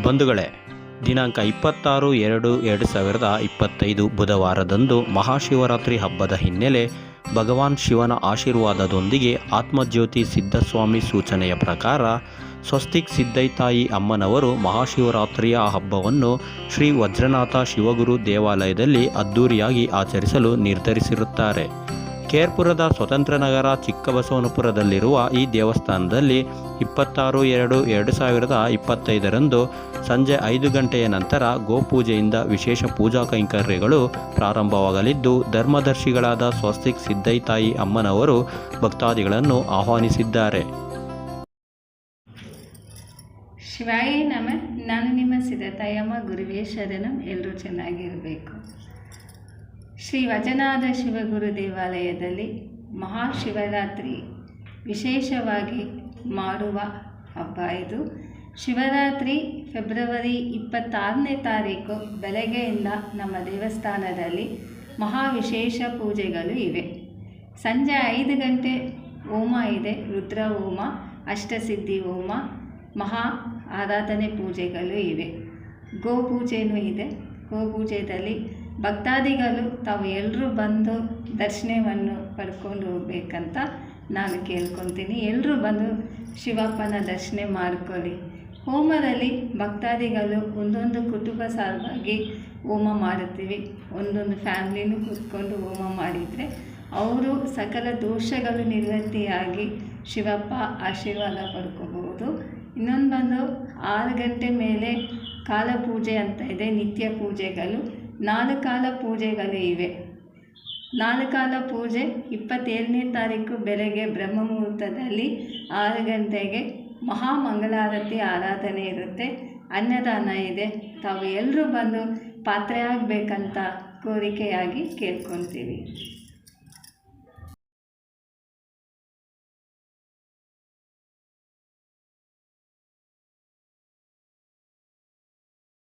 ಬಂಧುಗಳೇ, ದಿನಾಂಕ ಇಪ್ಪತ್ತಾರು ಎರಡು ಎರಡು ಸಾವಿರದ ಇಪ್ಪತ್ತೈದು ಬುಧವಾರದಂದು ಮಹಾಶಿವರಾತ್ರಿ ಹಬ್ಬದ ಹಿನ್ನೆಲೆ ಭಗವಾನ್ ಶಿವನ ಆಶೀರ್ವಾದದೊಂದಿಗೆ ಆತ್ಮಜ್ಯೋತಿ ಸಿದ್ಧಸ್ವಾಮಿ ಸೂಚನೆಯ ಪ್ರಕಾರ ಸ್ವಸ್ತಿಕ್ ಸಿದ್ದೈತಾಯಿ ಅಮ್ಮನವರು ಮಹಾಶಿವರಾತ್ರಿಯ ಹಬ್ಬವನ್ನು ಶ್ರೀ ವಜ್ರನಾಥ ಶಿವಗುರು ದೇವಾಲಯದಲ್ಲಿ ಅದ್ದೂರಿಯಾಗಿ ಆಚರಿಸಲು ನಿರ್ಧರಿಸಿರುತ್ತಾರೆ. ಕೇರ್ಪುರದ ಸ್ವತಂತ್ರ ನಗರ ಚಿಕ್ಕಬಸವನಪುರದಲ್ಲಿರುವ ಈ ದೇವಸ್ಥಾನದಲ್ಲಿ ಇಪ್ಪತ್ತಾರು ಎರಡು ಎರಡು ಸಾವಿರದ ಇಪ್ಪತ್ತೈದರಂದು ಸಂಜೆ ಐದು ಗಂಟೆಯ ನಂತರ ಗೋಪೂಜೆಯಿಂದ ವಿಶೇಷ ಪೂಜಾ ಕೈಂಕರ್ಯಗಳು ಪ್ರಾರಂಭವಾಗಲಿದ್ದು, ಧರ್ಮದರ್ಶಿಗಳಾದ ಸ್ವಸ್ತಿಕ್ ಸಿದ್ದೈತಾಯಿ ಅಮ್ಮನವರು ಭಕ್ತಾದಿಗಳನ್ನು ಆಹ್ವಾನಿಸಿದ್ದಾರೆ. ಶಿವಾಯ ನಮ. ನಾನು ನಿಮ್ಮ ಸಿದ್ಧತಾಯಮ್ಮ ಗುರುವೇ ಎಲ್ಲರೂ ಚೆನ್ನಾಗಿರಬೇಕು. ಶ್ರೀ ವಚನಾದ ಶಿವಗುರು ದೇವಾಲಯದಲ್ಲಿ ಮಹಾಶಿವರಾತ್ರಿ ವಿಶೇಷವಾಗಿ ಮಾಡುವ ಹಬ್ಬ ಇದು. ಶಿವರಾತ್ರಿ ಫೆಬ್ರವರಿ ಇಪ್ಪತ್ತಾರನೇ ತಾರೀಕು ಬೆಳಗ್ಗೆಯಿಂದ ನಮ್ಮ ದೇವಸ್ಥಾನದಲ್ಲಿ ಮಹಾವಿಶೇಷ ಪೂಜೆಗಳು ಇವೆ. ಸಂಜೆ ಐದು ಗಂಟೆ ಹೋಮ ಇದೆ, ರುದ್ರ ಹೋಮ, ಅಷ್ಟಸಿದ್ಧಿ ಹೋಮ, ಮಹಾ ಆರಾಧನೆ ಪೂಜೆಗಳು ಇವೆ. ಗೋಪೂಜೆಯೂ ಇದೆ. ಗೋಪೂಜೆಯಲ್ಲಿ ಭಕ್ತಾದಿಗಳು ತಾವು ಎಲ್ಲರೂ ಬಂದು ದರ್ಶನವನ್ನು ಪಡ್ಕೊಂಡು ಹೋಗ್ಬೇಕಂತ ನಾನು ಕೇಳ್ಕೊತೀನಿ. ಎಲ್ಲರೂ ಬಂದು ಶಿವಪ್ಪನ ದರ್ಶನ ಮಾಡ್ಕೊಳ್ಳಿ. ಹೋಮದಲ್ಲಿ ಭಕ್ತಾದಿಗಳು ಒಂದೊಂದು ಕುಟುಂಬ ಸಲುವಾಗಿ ಹೋಮ ಮಾಡುತ್ತೀವಿ. ಒಂದೊಂದು ಫ್ಯಾಮ್ಲಿನೂ ಕೂತ್ಕೊಂಡು ಹೋಮ ಮಾಡಿದರೆ ಅವರು ಸಕಲ ದೋಷಗಳು ನಿವೃತ್ತಿಯಾಗಿ ಶಿವಪ್ಪ ಆಶೀರ್ವಾದ ಪಡ್ಕೋಬಹುದು. ಇನ್ನೊಂದು ಬಂದು ಆರು ಗಂಟೆ ಮೇಲೆ ಕಾಲಪೂಜೆ ಅಂತ ಇದೆ, ನಿತ್ಯ ಪೂಜೆಗಳು. ನಾಲ್ಕು ಕಾಲ ಪೂಜೆಗಳು ಇವೆ. ನಾಲ್ಕು ಕಾಲ ಪೂಜೆ ಇಪ್ಪತ್ತೇಳನೇ ತಾರೀಕು ಬೆಳಗ್ಗೆ ಬ್ರಹ್ಮ ಮುಹೂರ್ತದಲ್ಲಿ ಆರು ಗಂಟೆಗೆ ಮಹಾಮಂಗಳಾರತಿ ಆರಾಧನೆ ಇರುತ್ತೆ. ಅನ್ನದಾನ ಇದೆ. ತಾವು ಎಲ್ಲರೂ ಬಂದು ಪಾತ್ರೆಯಾಗಬೇಕಂತ ಕೋರಿಕೆಯಾಗಿ ಕೇಳ್ಕೊತೀವಿ.